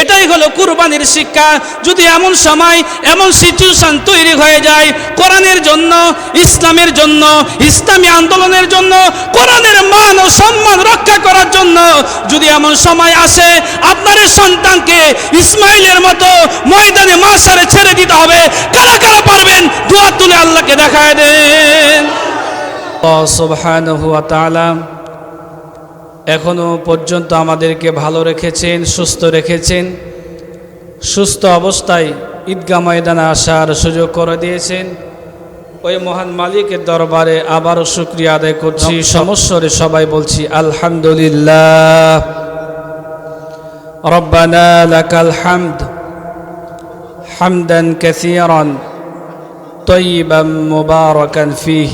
এটাই হলো কুরবানির শিক্ষা। যদি এমন সময়, এমন সিচুয়েশন তৈরি হয়ে যায়, কোরআনের জন্য, ইসলামের জন্য, ইসলামী আন্দোলনের জন্য, কোরআনের মান ও সম্মান রক্ষা করার জন্য যদি এমন সময় আসে, আপনার সন্তানকে ইসমাইলের মতো ময়দানে মাসারে ছেড়ে দিতে হবে। কারা কারা পারবেন? দোয়া তুলে আল্লাহকে দেখায় দেন। সুবহানাহু ওয়া তাআলা এখনো পর্যন্ত আমাদেরকে ভালো রেখেছেন সুস্থ রেখেছেন সুস্থ অবস্থায় ঈদগা ময়দানে আসার সুযোগ করে দিয়েছেন ওই মহান মালিকের দরবারে আবারও শুক্রিয়া আদায় করছি সমস্যরে সবাই বলছি আলহামদুলিল্লাহ রব্বানা লাকাল হামদ হামদান কাসীরান طيبا مباركا فيه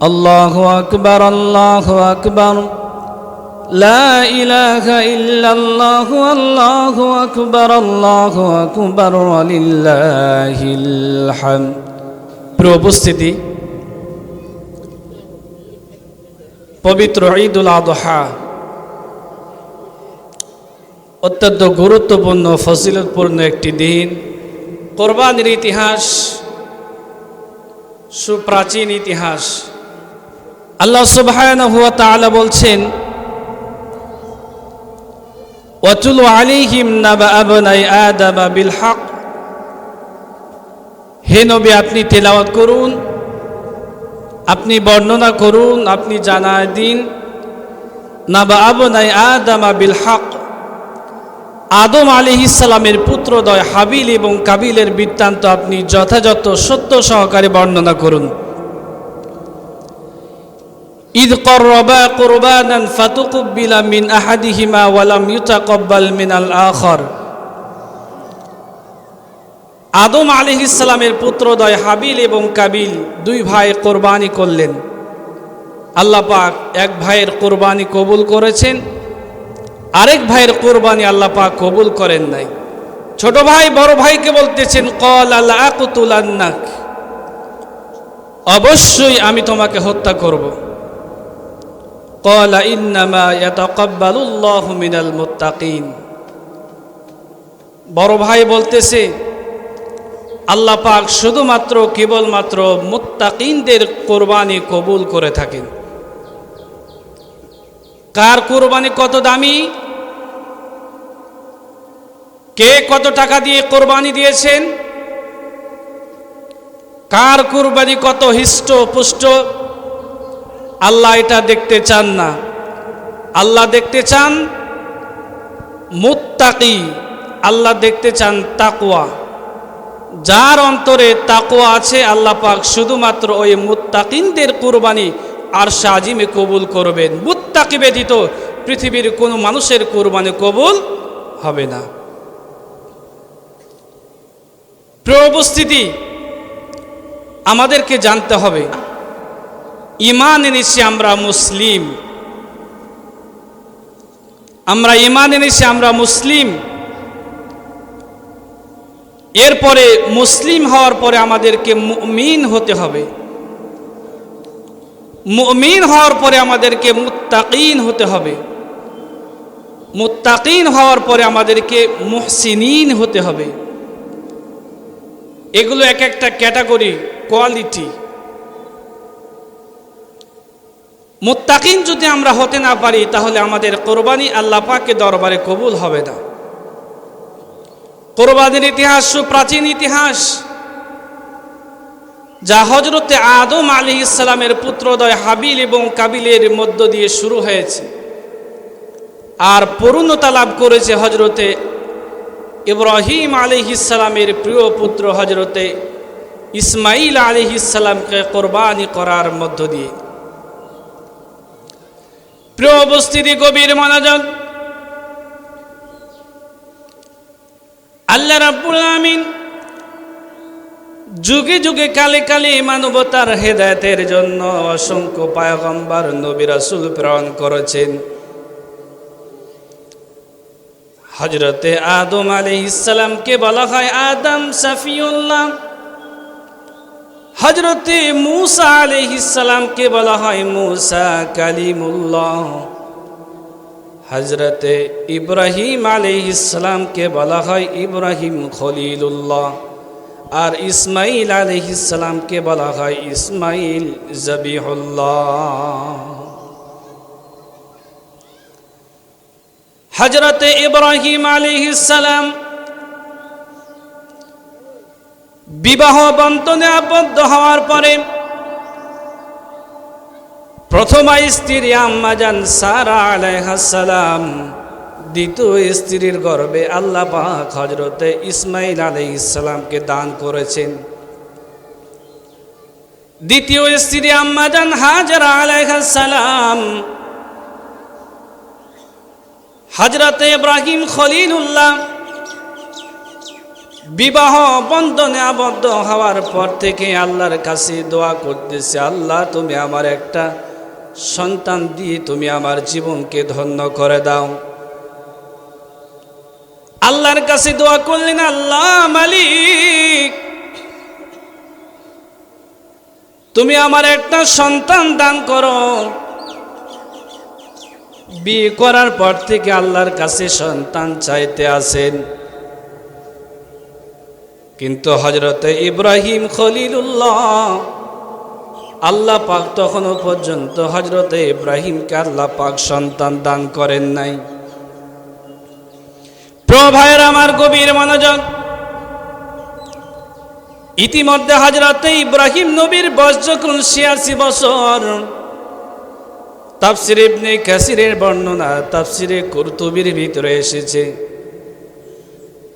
الله أكبر الله أكبر لا إله إلا الله الله أكبر الله أكبر ولله الحمد প্রিয় উপস্থিতি পবিত্র ঈদুল আদহা অত্যন্ত গুরুত্বপূর্ণ ফজিলতপূর্ণ একটি দিন কোরবানির ইতিহাস সুপ্রাচীন ইতিহাস আল্লাহ সুবহানাহু ওয়া তাআলা বলছেন, ওয়াতুলু আলাইহিম নাবা আবনাই আদম বিল হক হে নবী, আপনি তেলাওয়াত করুন, আপনি বর্ণনা করুন, আপনি জানায় দিন, নাবা আবনাই আদম বিল হক আদম আলী ইসালামের পুত্রদয় হাবিল এবং কাবিলের বৃত্তান্ত আপনি যথাযথ সত্য সহকারে বর্ণনা করুন। ঈদ করবা কোরবানান ফাতুকুব্বিলা মিন আহাদিহিমা ওয়ালাম ইউতাকাব্বাল মিনাল আখর। আদম আলী ইসলামের পুত্রদয় হাবিল এবং কাবিল দুই ভাই কোরবানি করলেন। আল্লাহ পাক এক ভাইয়ের কোরবানি কবুল করেছেন, আরেক ভাইয়ের কোরবানি আল্লাহ পাক কবুল করেন নাই। ছোট ভাই বড় ভাইকে বলতেছেন, কল আল্লাহ আকুতুলান্নাক অবশ্যই আমি তোমাকে হত্যা করব। কলা ইন্নামা ইয়াতাকাব্বালুল্লাহু মিনাল মুত্তাকিন বড় ভাই বলতেছে, আল্লাহ পাক শুধুমাত্র কেবলমাত্র মুত্তাকিনদের কোরবানি কবুল করে থাকেন। কার কোরবানি কত দামি? কে কত টাকা দিয়ে কোরবানি দিয়েছেন? কার কোরবানি কত হিষ্ট পুষ্ট আল্লাহ এটা দেখতে চান না। আল্লাহ দেখতে চান মুত্তাকি, আল্লাহ দেখতে চান তাকুয়া যার অন্তরে তাকুয়া আছে, আল্লাহ পাক শুধুমাত্র ওই মুত্তাকিনদের কোরবানি আর সাজিমে কবুল করবেন। মুত্তাকি ব্যতীত পৃথিবীর কোনো মানুষের কোরবানি কবুল হবে না। প্রিয় উপস্থিতি, আমাদেরকে জানতে হবে ইমান এনেছি আমরা মুসলিম। আমরা ইমান এনেছি আমরা মুসলিম। এরপরে মুসলিম হওয়ার পরে আমাদেরকে মুমিন হতে হবে। মুমিন হওয়ার পরে আমাদেরকে মুত্তাকিন হতে হবে। মুত্তাকিন হওয়ার পরে আমাদেরকে মুহসিনিন হতে হবে। এগুলো এক একটা ক্যাটাগরি, কোয়ালিটি। মুত্তাকিন যদি আমরা হতে না পারি, তাহলে আমাদের কোরবানি আল্লাহ পাকে দরবারে কবুল হবে না। কোরবানির ইতিহাস সুপ্রাচীন ইতিহাস। যা হজরতে আদম আলী ইসলামের পুত্রদয় হাবিল এবং কাবিলের মধ্য দিয়ে শুরু হয়েছে। আর পূর্ণতা লাভ করেছে হজরতে ইব্রাহিম আলী ইসলামের প্রিয় পুত্র হজরতে ইসমাইল আলী ইসলামকে কোরবানি করার মধ্য দিয়ে। প্রিয় উপস্থিতি গভীর মনোযোগ। আল্লাহ রাব্বুল আমিন যুগে যুগে কালে কালে মানবতার হেদায়েতের জন্য অসংখ্য পায়গম্বর নবী রাসূল প্রেরণ করেছেন। হজরতে আদম আলাইহিসসালামকে বলা হয় আদম সাফিউল্লাহ। হজরতে মুসা আলাইহিসসালামকে বলা হয় মুসা কালিমুল্লাহ। হজরতে ইব্রাহিম আলাইহিসসালামকে বলা হয় ইব্রাহিম খলিলুল্লাহ। আর ইসমাইল আলাইহিসসালামকে বলা হয় ইসমাইল জবিহুল্লাহ। হজরতে ইব্রাহিম আলাইহিসসালাম বিবাহ বন্ধনে আবদ্ধ হওয়ার পরে প্রথম স্ত্রী আম্মাজান সারা আলাইহাসালাম দ্বিতীয় স্ত্রীর গর্বে আল্লাহ পাক হজরতে ইসমাইল আলাইহিসসালামকে দান করেছেন। দ্বিতীয় স্ত্রী আম্মাজান হাজরা আলাইহাসালাম হজরতে ইব্রাহিম খলিলুল্লাহ বিবাহ বন্ধনে আবদ্ধ হওয়ার পর থেকে আল্লাহর কাছে দোয়া করতেছে, আল্লাহ, তুমি আমার একটা সন্তান দিয়ে তুমি আমার জীবনকে ধন্য করে দাও। আল্লাহর কাছে দোয়া করলেন, আল্লাহ মালিক, তুমি আমার একটা সন্তান দান করো। বিয়ে করার পর থেকে আল্লাহর কাছে সন্তান চাইতে আসেন। কিন্তু হজরতে ইব্রাহিম খলিলুল্লাহ আল্লাহ পাক তখনও পর্যন্ত হজরতে ইব্রাহিমকে আল্লাহ পাক সন্তান দান করেন নাই। প্রভায়ের আমার গভীর মনোযোগ। ইতিমধ্যে হজরতে ইব্রাহিম নবীর বয়স যখন ছিয়াশি বছর। তাফসির ইবনে কাসিরের বর্ণনা, তাফসিরে কুরতুবির ভিতরে এসেছে।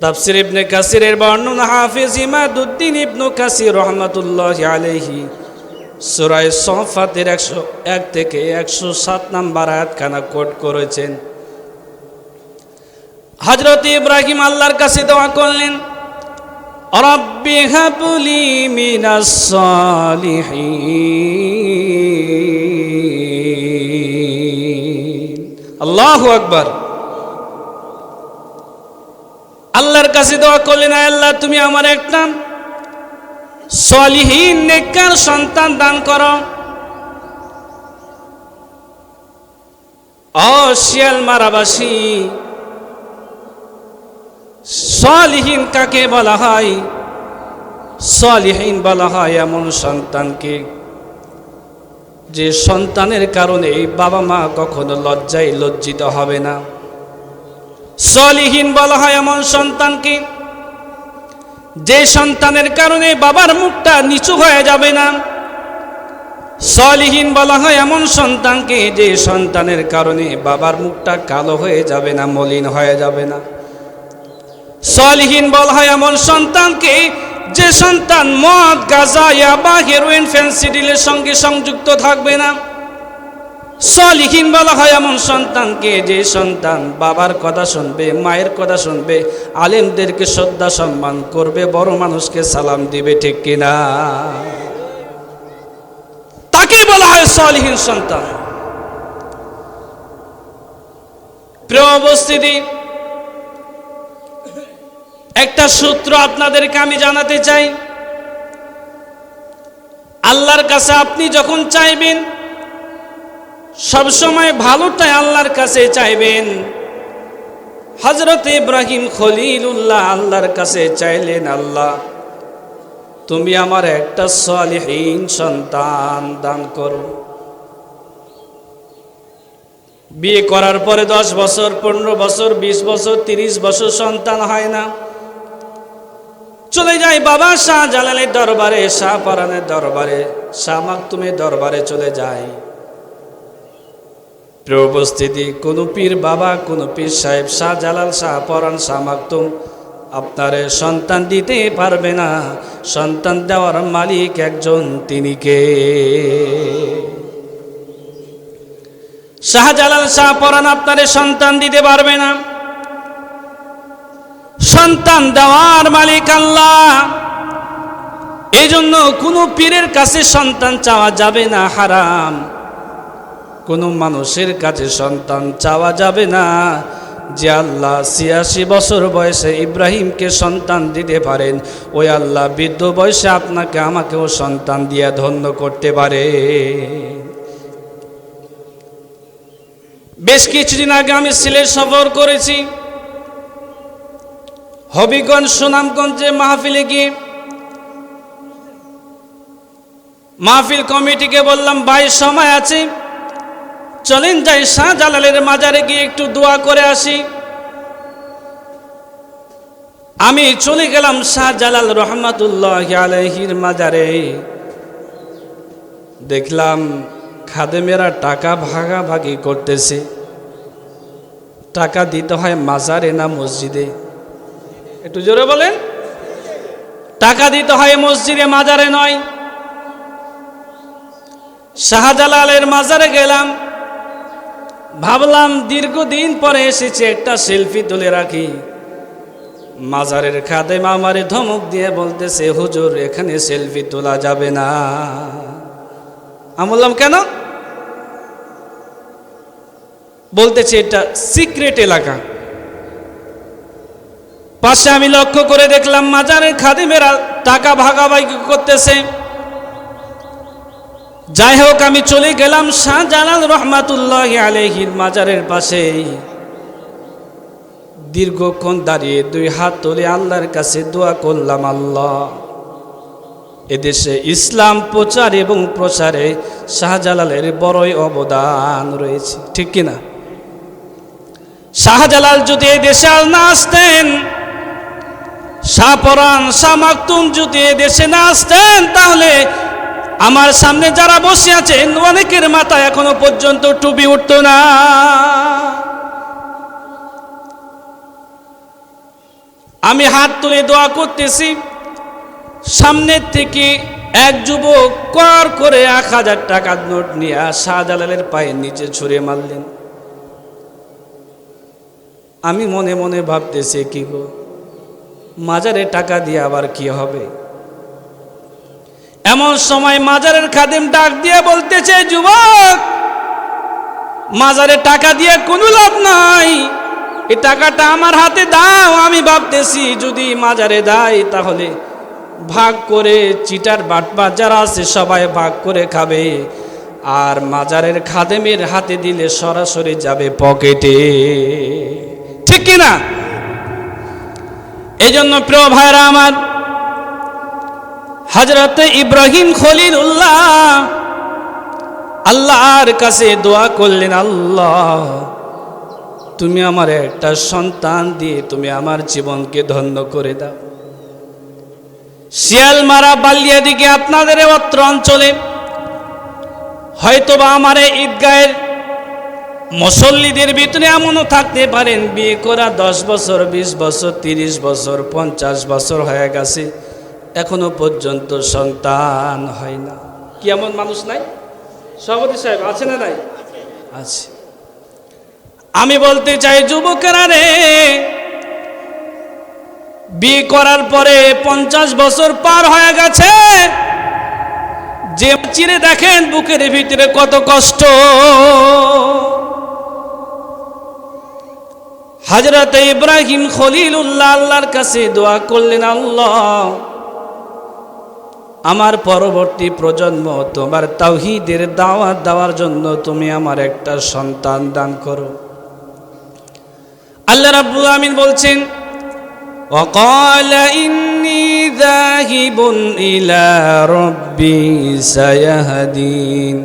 তাফসির ইবনে কাসিরের বর্ণনা হাফিজ ইমাদুদ্দিন ইবনু কাসির রহমাতুল্লাহ আলাইহি। সুরায় সফাতের একশো এক থেকে একশো সাত নাম্বার আয়াতখানা কোট করেছেন। হজরত ইব্রাহিম আল্লাহর কাছে দোয়া করলেন, রব্বি হাবলি মিনাস সালিহিন। আল্লাহু আকবার। আল্লাহর কাছে দোয়া করলেন আল্লাহ, তুমি আমার একটা সলিহীন নেককার সন্তান দান করো। অশিয়াল মারাবাসী। সলিহীন কাকে বলা হয়? সলিহীন বলা হয় এমন সন্তানকে যে সন্তানের কারণে বাবা মা কখনো লজ্জায় লজ্জিত হবে না। সলিহীন বলা হয় এমন সন্তানকে। যে সন্তানের কারণে বাবার মুখটা নিচু হয়ে যাবে না। সলিহীন বলা হয় এমন সন্তানকে যে সন্তানের কারণে বাবার মুখটা কালো হয়ে যাবে না, মলিন হয়ে যাবে না। সলিহীন বলা হয় এমন সন্তানকে যে সন্তান মদ, গাজা বা হেরোইন ফেন্সিডিলের সঙ্গে সংযুক্ত থাকবে না। সলিহীন বলা হয় এমন সন্তানকে, যে সন্তান বাবার কথা শুনবে, মায়ের কথা শুনবে, আলেমদেরকে শ্রদ্ধা সম্মান করবে, বড় মানুষকে সালাম দিবে, ঠিক কিনা? তাকে বলা হয় সলিহীন সন্তান। প্রিয় উপস্থিতি, একটা সূত্র আপনাদেরকে আমি জানাতে চাই। আল্লাহর কাছে আপনি যখন চাইবেন সবসময় ভালোটাই আল্লাহর কাছে চাইবেন। হজরত ইব্রাহিম খলিলুল্লাহ আল্লাহর কাছে চাইলেন, আল্লাহ, তুমি আমার একটা সলিহীন সন্তান দান করো। বিয়ে করার পরে দশ বছর, পনেরো বছর, বিশ বছর, তিরিশ বছর সন্তান হয় না। চলে যায় বাবা শাহ জালালের দরবারে শাহ পারানের দরবারে শাহ মাকতুমের দরবারে চলে যায়। প্রিয় উপস্থিতি, কোনো পীর বাবা, কোনো পীর সাহেব শাহ জালাল শাহ পরান শাহ মাকতুম, আপনারে সন্তান দিতে পারবে না। সন্তান দেওয়ার মালিক একজন, তিনি কে? শাহজালাল শাহ পরান আপনারে সন্তান দিতে পারবে না। সন্তান দেওয়ার মালিক আল্লাহ। এই জন্য কোনো পীরের কাছে সন্তান চাওয়া যাবে না, হারাম। কোনো মানুষের কাছে সন্তান চাওয়া যাবে না। যে আল্লাহ ছিয়াশি বছর বয়সে ইব্রাহিমকে সন্তান দিতে পারেন, ওই আল্লাহ বৃদ্ধ বয়সে আপনাকে আমাকেও সন্তান দিয়ে ধন্য করতে পারে। বেশ কিছুদিন আগে আমি সিলেট সফর করেছি। হবিগঞ্জ সুনামগঞ্জে মাহফিলে গিয়ে মাহফিল কমিটিকে বললাম, ভাই, সময় আছে? চলেন যাই শাহজালালের মাজারে গিয়ে একটু দোয়া করে আসি। আমি চলে গেলাম শাহজালাল রহমাতুল্লাহ আলহির মাজারে। দেখলাম খাদেমেরা টাকা ভাগাভাগি করতেছে। টাকা দিতে হয় মাজারে না মসজিদে? একটু জোরে বলেন। টাকা দিতে হয় মসজিদে, মাজারে নয়। শাহজালালের মাজারে গেলাম। ভাবলাম দীর্ঘদিন পরে এসেছে একটা সেলফি তুলে রাখি। মাজারের খাদে মামারে ধমক দিয়ে বলতেছে, হুজুর, এখানে সেলফি তোলা যাবে না। আমি বললাম, কেন? বলতেছে, এটা সিক্রেট এলাকা। পাশে আমি লক্ষ্য করে দেখলাম মাজারের খাদিমেরা টাকা ভাগাভাগি করতেছে। যাই হোক, আমি চলে গেলাম শাহজালাল রহমাতুল্লাহ আলহির মাজারের পাশে। দীর্ঘক্ষণ দাঁড়িয়ে দুই হাত তুলে আল্লাহর কাছে দোয়া করলাম, আল্লাহ। এদেশে ইসলাম প্রচার এবং প্রসারে শাহজালালের বড়ই অবদান রয়েছে, ঠিক কিনা? শাহজালাল যদি এই দেশে আর না আসতেন শাহপরান শাহ মাকতুম যদি এ দেশে না আসতেন, তাহলে আমার সামনে যারা বসে আছেন, অনেকের মাথা এখনও পর্যন্ত টুপি উঠত না। আমি হাত তুলে দোয়া করতেছি, সামনের থেকে এক যুবক কর করে এক হাজার টাকার নোট নিয়ে শাহজালালের পায়ের নিচে ছুঁড়ে মারলেন। আমি মনে মনে ভাবতেছি, কি গো, মাজারে টাকা দিয়ে আবার কি হবে? এমন সময় মাজারের খাদিম ডাক দিয়ে বলতেছে, যুবক, মাজারে টাকা দিয়ে কোনো লাভ নাই। এই টাকাটা আমার হাতে দাও, আমি ভাবতেছি যদি মাজারে দেয় তাহলে ভাগ করে চিটার বাটবা যারা আছে সবাই ভাগ করে খাবে। আর মাজারের খাদেমের হাতে দিলে সরাসরি যাবে পকেটে। ঠিক কিনা? এই জন্য প্রিয় ভাইরা আমার হজরত ইব্রাহিম খলিল উল্লাহ আল্লাহর কাছে দোয়া করলেন, আল্লাহ, তুমি আমার একটা সন্তান দিয়ে তুমি আমার জীবনকে ধন্য করে দাও। শিয়াল মারা বালিয়া দিকে আপনাদের অত্র অঞ্চলে, হয়তোবা আমার ঈদগাহের মুসল্লিদের ভিতরে এমনও থাকতে পারেন, বিয়ে করা দশ বছর, বিশ বছর, তিরিশ বছর, পঞ্চাশ বছর হয়ে গেছে। এখনও পর্যন্ত সন্তান হয় না। কি এমন মানুষ নাই? সভাপতি সাহেব, আছে না নাই? আছে। আমি বলতে চাই, যুবকেরা রে, বিয়ে করার পরে পঞ্চাশ বছর পার হয়ে গেছে। যে চিরে দেখেন বুকের ভিতরে কত কষ্ট। হাজরত ইব্রাহিম খলিলুল্লাহ আল্লাহর কাছে দোয়া করলেন, আল্লাহ আমার পরবর্তী প্রজন্ম তোমার তাওহিদের দাওয়াত দেওয়ার জন্য তুমি আমার একটা সন্তান দান করো আল্লাহ রাব্বুল আমিন বলছেন وقال إني ذاهب إلى ربي سيهدين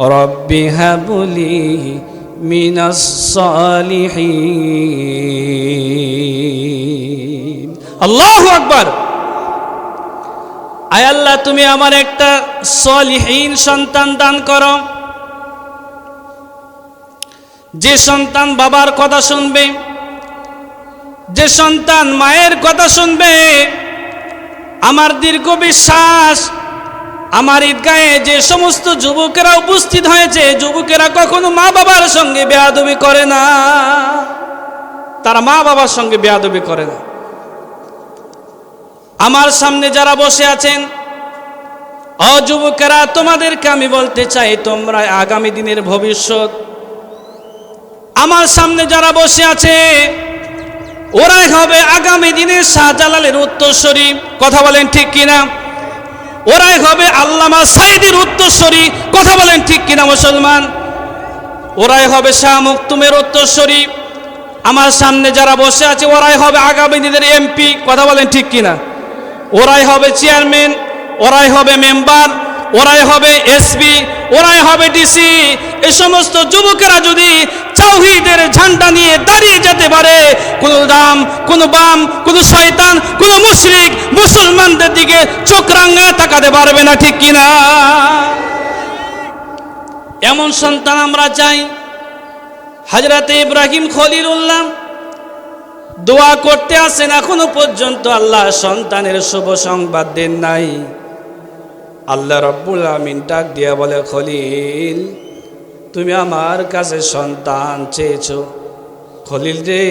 رب هب لي من الصالحين الله أكبر আয় আল্লাহ, তুমি আমার একটা সলিহীন সন্তান দান করো। যে সন্তান বাবার কথা শুনবে, যে সন্তান মায়ের কথা শুনবে, আমার দীর্ঘ বিশ্বাস, আমার ঈদগাহে যে সমস্ত যুবকেরা উপস্থিত হয়েছে, যুবকেরা কখনো মা বাবার সঙ্গে বেয়াদবি করে না। তারা মা বাবার সঙ্গে বেয়াদবি করে না। আমার সামনে যারা বসে আছেন অযুবকেরা তোমাদেরকে আমি বলতে চাই, তোমরা আগামী দিনের ভবিষ্যৎ। আমার সামনে যারা বসে আছে, ওরাই হবে আগামী দিনের শাহজালালের উত্তরস্বরী কথা বলেন ঠিক কিনা? ওরাই হবে আল্লামা সাইদির উত্তরস্বরী কথা বলেন ঠিক কিনা, মুসলমান? ওরাই হবে শাহ মুক্তুমের উত্তরস্বরী আমার সামনে যারা বসে আছে, ওরাই হবে আগামী দিনের এমপি। কথা বলেন ঠিক কিনা? ওরাই হবে চেয়ারম্যান, ওরাই হবে মেম্বার, ওরাই হবে এসপি, ওরাই হবে ডিসি। এ সমস্ত যুবকেরা যদি চাউহিদের ঝান্ডা নিয়ে দাঁড়িয়ে যেতে পারে, কোনো দাম, কোনো বাম, কোনো শয়তান, কোনো মুশরিক মুসলমানদের দিকে চোখ রাঙায় তাকাতে পারবে না, ঠিক কিনা? এমন সন্তান আমরা চাই। হাজরাতে ইব্রাহিম খলিলুল্লাহ দোয়া করতে আসেন, এখনও পর্যন্ত আল্লাহ সন্তানের শুভ সংবাদ দেন নাই। আল্লাহ রব্বুল আমিন ডাক দিয়া বলে, খলিল, তুমি আমার কাছে সন্তান চেয়েছো। খলিল রে,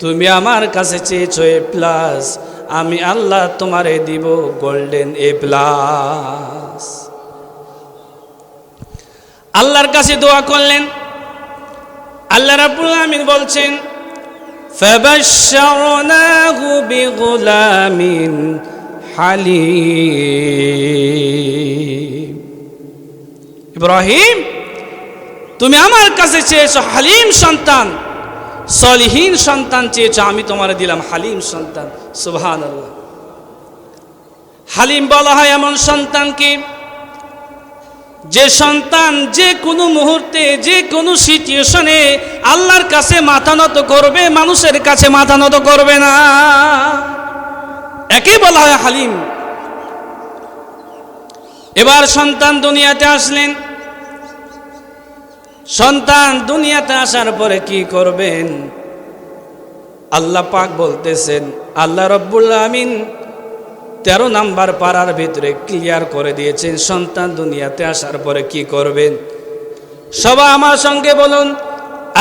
তুমি আমার কাছে চেয়েছো এ প্লাস। আমি আল্লাহ তোমারে দিব গোল্ডেন এ প্লাস। আল্লাহর কাছে দোয়া করলেন। আল্লাহ রাব্বুল আমিন বলছেন فبشرناه بغلام حليم ইব্রাহিম তুমি আমার কাছে চেয়েছো হালিম সন্তান সলিহীন সন্তান চেয়েছো আমি তোমার দিলাম হালিম সন্তান সুবহান আল্লাহ হালিম বলা হয় এমন সন্তানকে যে সন্তান যে কোনো মুহূর্তে, যে কোনো সিচুয়েশনে আল্লাহর কাছে মাথা নত করবে, মানুষের কাছে মাথা নত করবে না। একে বলা হয় হালিম। এবার সন্তান দুনিয়াতে আসলেন। সন্তান দুনিয়াতে আসার পরে কি করবেন? আল্লাহ পাক বলতেছেন, আল্লাহ রব্বুল আমিন তেরো নাম্বার পাড়ার ভিতরে ক্লিয়ার করে দিয়েছেন, সন্তান দুনিয়াতে আসার পরে কি করবেন? সবাই আমার সঙ্গে বলুন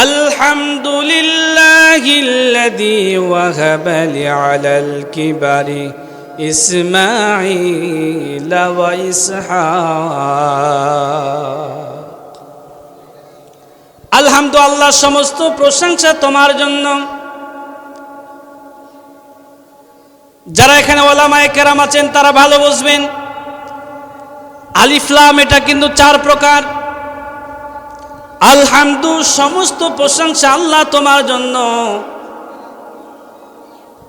আলহামদুলিল্লাহিল্লাযী ওয়াহাবা লি আলাল কিবারি ইসমাঈল ওয়া ইসহাক। আলহামদুলিল্লাহ, সমস্ত প্রশংসা তোমার জন্য। যারা এখানে ওলা ওলামায় কেরাম আছেন, তারা ভালো বুঝবেন। আলিফলাম এটা কিন্তু চার প্রকার। আলহামদু, সমস্ত প্রশংসা আল্লাহ তোমার জন্য।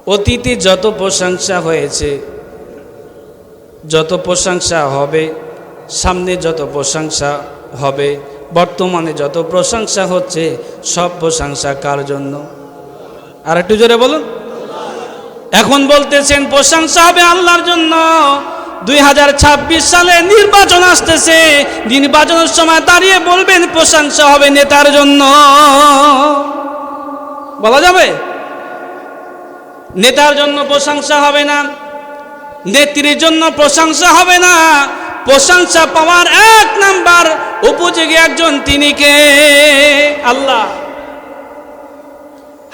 অতীতে যত প্রশংসা হয়েছে, যত প্রশংসা হবে, সামনে যত প্রশংসা হবে, বর্তমানে যত প্রশংসা হচ্ছে, সব প্রশংসা কার জন্য? আর একটু জোরে বলুন। এখন বলতেছেন, প্রশংসা হবে আল্লাহর জন্য। দুই হাজার ছাব্বিশ সালে নির্বাচন আসতেছে। নির্বাচনের সময় দাঁড়িয়ে বলবেন, প্রশংসা হবে নেতার জন্য। বলা যাবে? নেতার জন্য প্রশংসা হবে না, নেত্রীর জন্য প্রশংসা হবে না। প্রশংসা পাওয়ার এক নাম্বার উপযোগী একজন তিনি কে? আল্লাহ।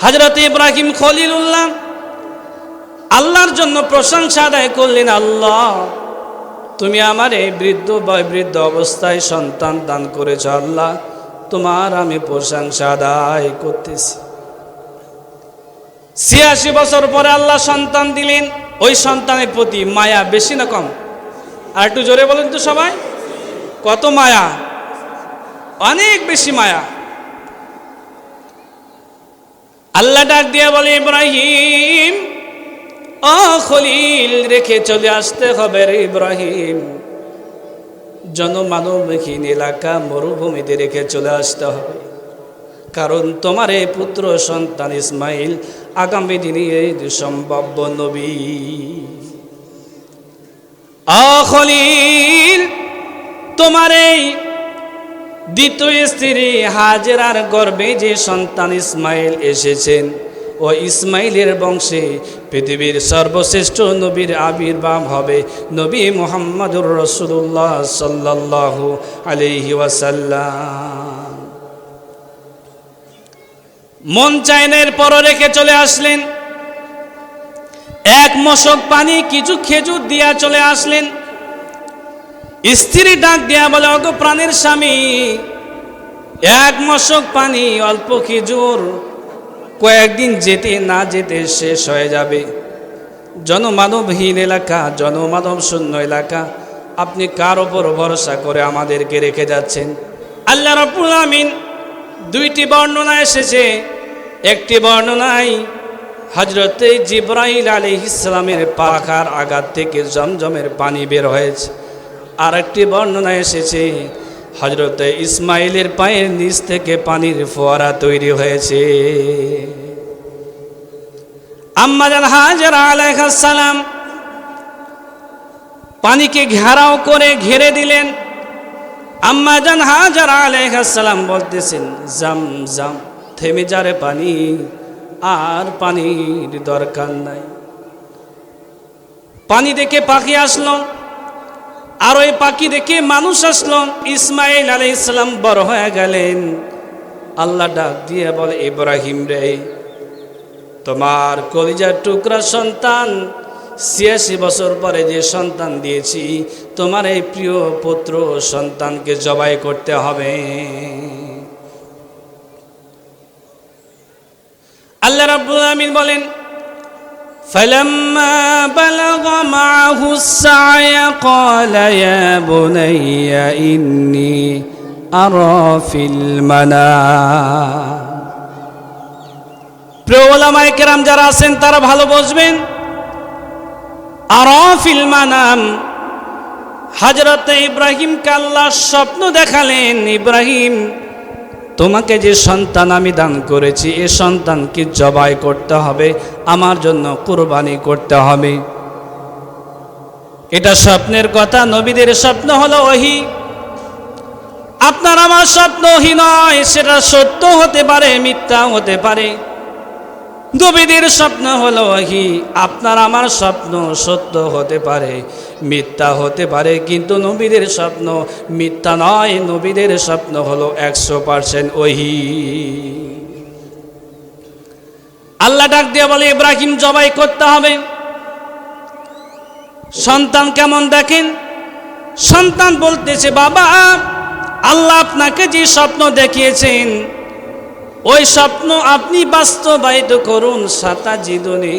হাজরত ইব্রাহিম খলিলুল্লাহ আল্লাহর জন্য প্রশংসা আদায় করলেন, আল্লাহ, তুমি আমার এই বৃদ্ধ বয় বৃদ্ধ অবস্থায় সন্তান দান করেছ, আল্লাহ, তোমার আমি প্রশংসা আদায় করতেছি। ছিয়াশি বছর পরে আল্লাহ সন্তান দিলেন, ওই সন্তানের প্রতি মায়া বেশি না কম? আর একটু জোরে বলেন তো সবাই। কত মায়া? অনেক বেশি মায়া। আল্লাহ ডাক দিয়ে বলে, ইব্রাহিম ও খলিল রেখে চলে আসতে হবে রে ইব্রাহিম। জনমানবহীন এলাকা মরুভূমিতে রেখে চলে আসতে হবে। কারণ তোমার এই পুত্র সন্তান ইসমাইল আগামী দিনে এই সম্ভাব্য নবী। অখলিল তোমার এই দ্বিতীয় স্ত্রী হাজেরার গর্বে যে সন্তান ইসমাইল এসেছেন, ও ইসমাইলের বংশে পৃথিবীর সর্বশ্রেষ্ঠ নবীর আবির্ভাব হবে নবী মোহাম্মদুর রসুল্লাহ সাল্লাহ আলহি ওয়াসাল্লাম। মন চায়নের পর রেখে চলে আসলেন। এক মশক পানি কিছু খেজুর দিয়া চলে আসলেন। স্ত্রী ডাক দিয়া বলে, অগ প্রাণের স্বামী, এক মশক পানি, অল্প খেজুর কয়েকদিন যেতে না যেতে শেষ হয়ে যাবে। জনমানবহীন এলাকা জনমানব শূন্য এলাকা, আপনি কার ওপর ভরসা করে আমাদেরকে রেখে যাচ্ছেন? আল্লাহ রব্বুল আমিন দুইটি বর্ণনা এসেছে। একটি বর্ণনায় হজরতে জিব্রাইল আলী ইসলামের পাখার আঘাত থেকে জমজমের পানি বের হয়েছে। আর একটি বর্ণনা এসেছে হজরতে ইসমাইলের পায়ের নিচ থেকে পানির ফোয়ারা তৈরি হয়েছে। আম্মাজান হাজার আলাইহাসালাম পানিকে ঘেরাও করে ঘেরে দিলেন। আম্মাজান হাজার আলাইহাসালাম বলতেছেন, জাম জাম, থেমে যারে পানি, আর পানির দরকার নাই। পানি দেখে পাখি আসলো। আর ওই পাখি দেখে মানুষ আসলো। ইসমাইল আলাই ইসলাম বড় হয়ে গেলেন। আল্লাহ ডাক দিয়ে বলে, ইব্রাহিম রে, তোমার কলিজার টুকরা সন্তান, ছিয়াশি বছর পরে যে সন্তান দিয়েছি, তোমার এই প্রিয় পুত্র সন্তানকে জবাই করতে হবে। আল্লাহ রাব্বুল আমিন বলেন فلما بلغ معه السعي قال يا بني إني أرى في المنام প্রিয় ওলামায়ে কেরাম যারা আছেন তারা ভালো বুঝবেন আরফিল মানাম হাজরত ইব্রাহিমকে আল্লাহ স্বপ্ন দেখালেন ইব্রাহিম তোমাকে যে সন্তান আমি দান করেছি, এ সন্তানকে জবাই করতে হবে, আমার জন্য কুরবানি করতে হবে। এটা স্বপ্নের কথা, নবীদের স্বপ্ন হলো ওহি। আপনার আমার স্বপ্ন ওহি নয়, সেটা সত্য হতে পারে মিথ্যা হতে পারে। নবীদের স্বপ্ন হলো ওহি আপনার আমার স্বপ্ন সত্য হতে পারে, মিথ্যা হতে পারে, কিন্তু নবীদের স্বপ্ন মিথ্যা নয়। নবীদের স্বপ্ন হলো একশো পার্সেন্ট ওহি আল্লাহ ডাক দিয়ে বলে, ইব্রাহিম, জবাই করতে হবে। সন্তান কেমন দেখেন? সন্তান বলতেছে, বাবা, আল্লাহ আপনাকে যে স্বপ্ন দেখিয়েছেন ওই স্বপ্ন আপনি বাস্তবায়িত করুন সাতা জিদনে।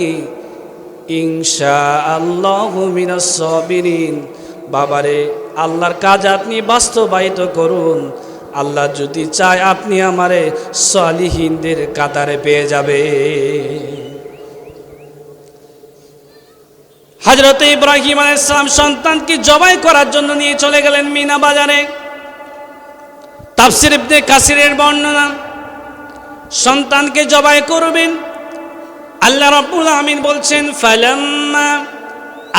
ইংসা আল্লাহ সবিরিন। বাবারে, আল্লাহর কাজ আপনি বাস্তবায়িত করুন। আল্লাহ যদি চায় আপনি আমারে সলিহীনদের কাতারে পেয়ে যাবে হজরত ইব্রাহিম আলাইসালাম সন্তানকে জবাই করার জন্য নিয়ে চলে গেলেন মিনা বাজারে। তাফসির ইবনে কাসিরের বর্ণনা। সন্তানকে জবাই করবেন। আল্লাহ রাব্বুল আমিন বলছেন, ফালাম্মা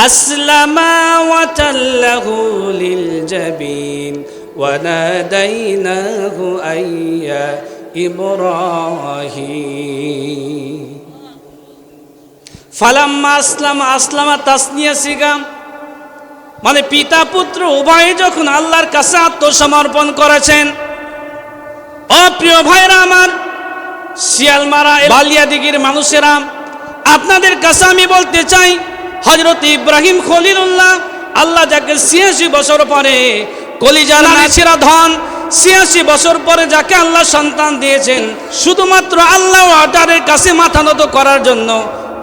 আসলামা ওয়াতাল্লাহু লিল জাবিন ওয়ানাদাইনাহু আইয়া ইব্রাহিম। ফালাম্মা আসলাম, আসলামা তাসনিয়া সিগাম মানে পিতা পুত্র উভয়ে যখন আল্লাহর কাছে আত্মসমর্পণ করেছেন অপ্রিয় ভাইরা আমার শিয়ালমারা বালিয়াদিগির মানুষেরা আপনাদের কাছে আমি বলতে চাই হজরত ইব্রাহিম খলিলুল্লাহ আল্লাহ যাকে ছিয়াশি বছর পরে কলিজার ধন ছিয়াশি বছর পরে যাকে আল্লাহ সন্তান দিয়েছেন শুধুমাত্র আল্লাহ আটারের কাছে মাথা নত করার জন্য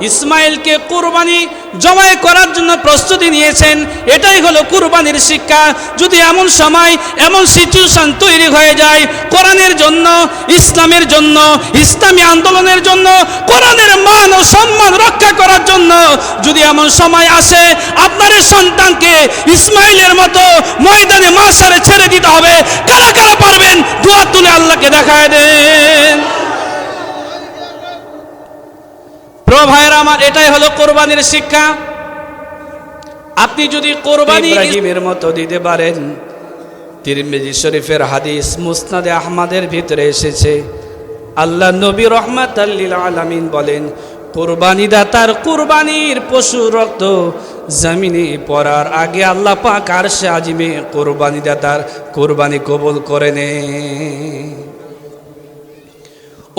ইসমাইলকে কুরবানি জমায় করার জন্য প্রস্তুতি নিয়েছেন, এটাই হলো কুরবানির শিক্ষা। যদি এমন সময়, এমন সিচুয়েশন তৈরি হয়ে যায়, কোরআনের জন্য, ইসলামের জন্য, ইসলামী আন্দোলনের জন্য, কোরআনের মান ও সম্মান রক্ষা করার জন্য, যদি এমন সময় আসে, আপনার সন্তানকে ইসমাইলের মতো ময়দানে মাসারে ছেড়ে দিতে হবে। কারা কারা পারবেন? দোয়া তুলে আল্লাহকে দেখায় দেন। প্রিয় ভাইয়েরা আমার, এটাই হলো কোরবানির শিক্ষা। আপনি যদি কোরবানি ইব্রাহিমের মতো দিতে পারেন, তিরমিজি শরীফের হাদিস মুসনাদে আহমদের ভিতরে এসেছে। আল্লাহ নবী রহমাত আলামিন বলেন কোরবানি দাতার কোরবানির পশু রক্ত জমিনে পড়ার আগে আল্লাহ পাক আর সে আজিমে কোরবানি দাতার কোরবানি কবুল করে নে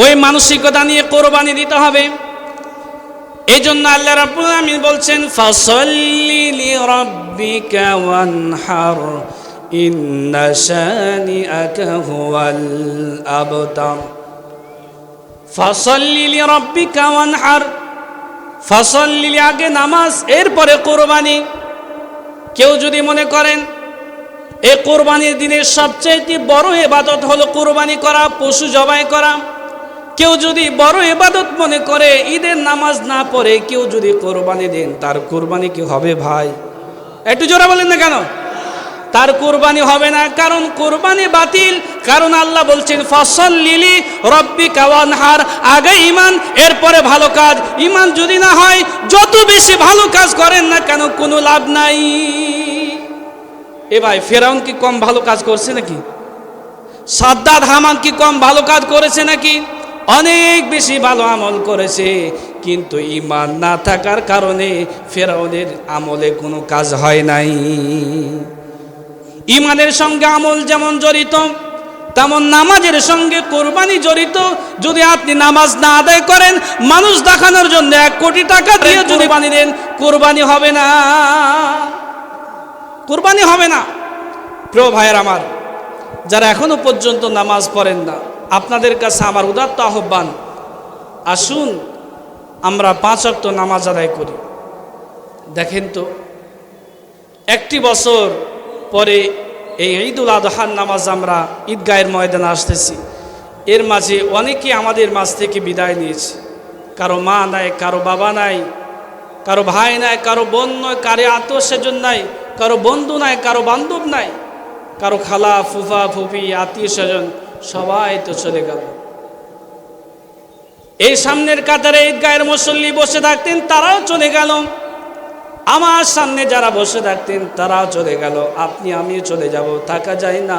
ওই মানসিকতা নিয়ে কোরবানি দিতে হবে। এই জন্য আল্লাহ রাব্বুল আলামিন বলছেন, ফাসাল্লি লিরাব্বিকা ওয়ানহার, ইন্না শানিআকা হুয়াল আবতার। ফাসাল্লি লিরাব্বিকা ওয়ানহার, ফাসাল্লি আগে নামাজ, এরপরে কোরবানি। কেউ যদি মনে করেন এই কোরবানির দিনের সবচেয়ে বড় এবাদত হলো কোরবানি করা, পশু জবাই করা কেউ যদি বড় এবাদত মনে করে, ঈদের নামাজ না পড়ে, কেউ যদি কোরবানি দেন, তার কোরবানি কি হবে ভাই? একটু জোরে বলেন না কেন? তার কোরবানি হবে না, কারণ কোরবানি বাতিল, কারণ আল্লাহ বলছেন, ফসল লিলি রব্বি কাওয়ানহার আগে ইমান এরপরে ভালো কাজ। ইমান যদি না হয়, যত বেশি ভালো কাজ করেন না কেন, কোনো লাভ নাই। এ ভাই, ফেরাউন কি কম ভালো কাজ করছে নাকি? সাদ্দাদ, হামান কি কম ভালো কাজ করেছে নাকি? অনেক বেশি ভালো আমল করেছে কিন্তু ইমান না থাকার কারণে ফেরাউনের আমলে কোনো কাজ হয় নাই। ইমানের সঙ্গে আমল যেমন জড়িত তেমন নামাজের সঙ্গে কোরবানি জড়িত। যদি আপনি নামাজ না আদায় করেন মানুষ দেখানোর জন্য এক কোটি টাকা দিয়ে যদি বানিয়ে দেন কোরবানি হবে না। কোরবানি হবে না। প্রিয় ভাইয়ের আমার যারা এখনও পর্যন্ত নামাজ পড়েন না আপনাদের কাছে আমার উদাত্ত আহ্বান। আসুন, আমরা পাঁচ অক্ত নামাজ আদায় করি। দেখেন তো, একটি বছর পরে এই ঈদুল আদহার নামাজ আমরা ঈদগাহের ময়দানে আসতেছি। এর মাঝে অনেকে আমাদের মাঝ থেকে বিদায় নিয়েছে। কারও মা নাই, কারও বাবা নাই, কারও ভাই নাই, কারও বোন নয় কারও আত্মস্বজন নাই, কারও বন্ধু নাই, কারও বান্ধব নাই, কারও খালা, ফুফা, ফুফি, আত্মীয় স্বজন সবাই তো চলে গেল। এই সামনের কাতারে ঈদগাহের মুসল্লি বসে থাকতেন, তারাও চলে গেল। আমার সামনে যারা বসে থাকতেন, তারাও চলে গেল। আপনি, আমিও চলে যাব। থাকা যায় না।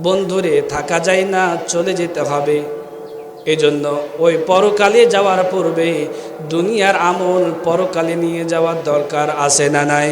বন্ধুরে, থাকা যায় না। চলে যেতে হবে। এজন্য ওই পরকালে যাওয়ার পূর্বে দুনিয়ার আমল পরকালে নিয়ে যাওয়ার দরকার আছে না নাই?